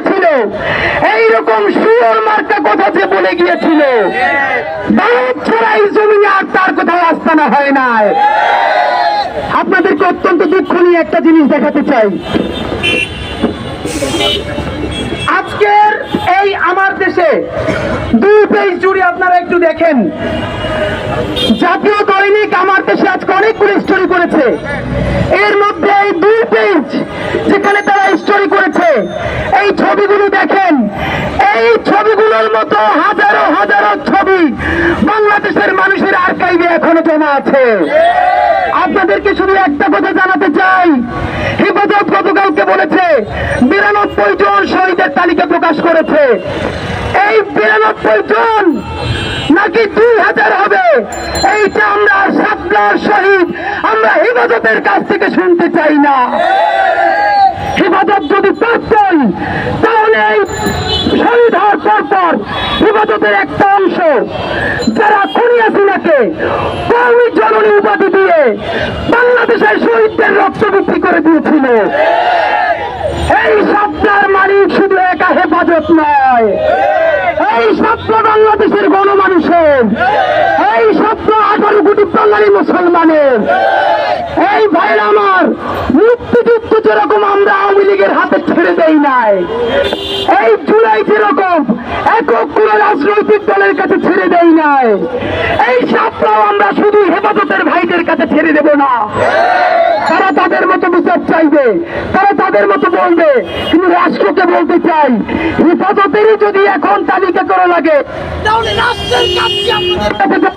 গিয়েছিল। এইরকম সুর মার্কা কথা যে বলে গিয়েছিল। আর তার কোথাও আস্তানা হয় নাই। আপনাদেরকে অত্যন্ত দুঃখ নিয়ে একটা জিনিস দেখাতে চাই। আজকের এই আমার দেশে দুই পেজ জুড়ে আপনারা একটু দেখেন। জাতীয় দৈনিক আমার দেশে আজকে অনেকগুলো স্টোরি করেছে এর মধ্যে এই দুই পেজ যেখানে তারা স্টোরি করেছে এই ছবিগুলো দেখেন। এই ছবিগুলোর মতো হাজারো হাজারো ছবি বাংলাদেশের মানুষের আর্কাইভে এখনও জমা আছে। আপনাদেরকে শুধু একটা কথা জানাতে চাই। হেফাজত গতকালকে বলেছে, বিরানব্বই জন শহীদের তালিকা প্রকাশ করেছে। এই বিরানব্বই জন নাকি দুই হাজার হবে? এইটা আমরা সাতলার শহীদ, আমরা হেফাজতের কাছ থেকে শুনতে চাই না। হেফাজত যদি হেফাজতের একটা অংশ। যারা খুনিয়াছিনাকে কৌমি জননী উপাধি দিয়ে বাংলাদেশের শহীদদের রক্ত বিক্রি করে দিয়েছিল। এই স্বপ্নার মালিক শুধু একা হেফাজত নয়। এই স্বপ্ন বাংলাদেশের গণমানুষের। এই স্বপ্ন আঠারো কোটি বাঙালি মুসলমানের। এই ভাইরা আমার মুক্তিযুদ্ধ যেরকম আমরা আওয়ামী লীগের হাতে ছেড়ে দেই নাই। এই জুলাই যেরকম একক কোন রাজনৈতিক দলের কাছে ছেড়ে দেই নাই। এই সাপটাও আমরা শুধু হেফাজতের ভাইদের কাছে ছেড়ে দেব না। তারা তাদের মতো বিচার চাইবে তারা তাদের মতো বলবে কিন্তু রাষ্ট্রকে বলতে চাই হেফাজতেরই যদি এখন তালিকা করা লাগে তাহলে রাষ্ট্রের কাছে